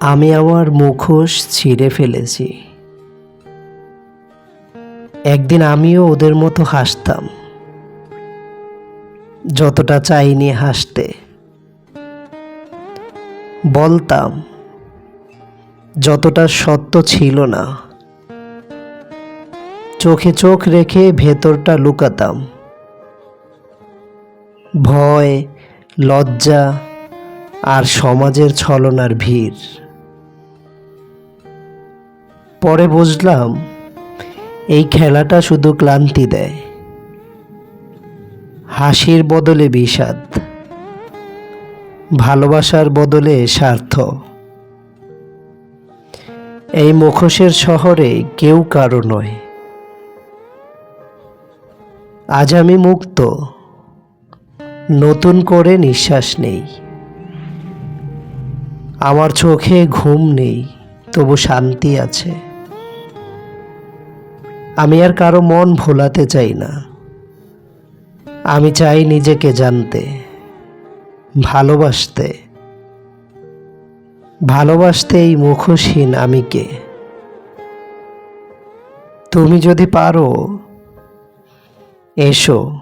আমি আমার মুখোশ ছিঁড়ে ফেলেছি। একদিন আমিও ওদের মতো হাসতাম। যতটা চাইনি হাসতে। বলতাম, যতটা সত্য ছিল না। চোখে চোখ রেখে ভেতরটা লুকাতাম। ভয়, লজ্জা আর সমাজের ছলনার ভিড়। পরে বুঝলাম, এই খেলাটা শুধু ক্লান্তি দেয়। হাসির বদলে বিষাদ, ভালোবাসার বদলে স্বার্থ। এই মুখোশের শহরে কেউ কারও নয়। আজ আমি মুক্ত, নতুন করে নিঃশ্বাস নেই। আমার চোখে ঘুম নেই, তবু শান্তি আছে। আমি আর কারও মন ভোলাতে চাই না। আমি চাই নিজেকে জানতে, ভালোবাসতে। ভালোবাসতে এই মুখোশহীন আমিকে। তুমি যদি পারো, এসো।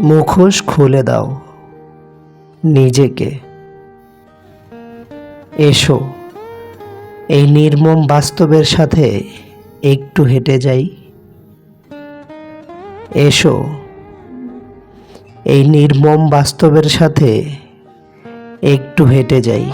মুখোশ খুলে দাও নিজেকে। এসো। এই নির্মম বাস্তবের সাথে একটু হেঁটে যাই। এসো। এই নির্মম বাস্তবের সাথে একটু হেঁটে যাই।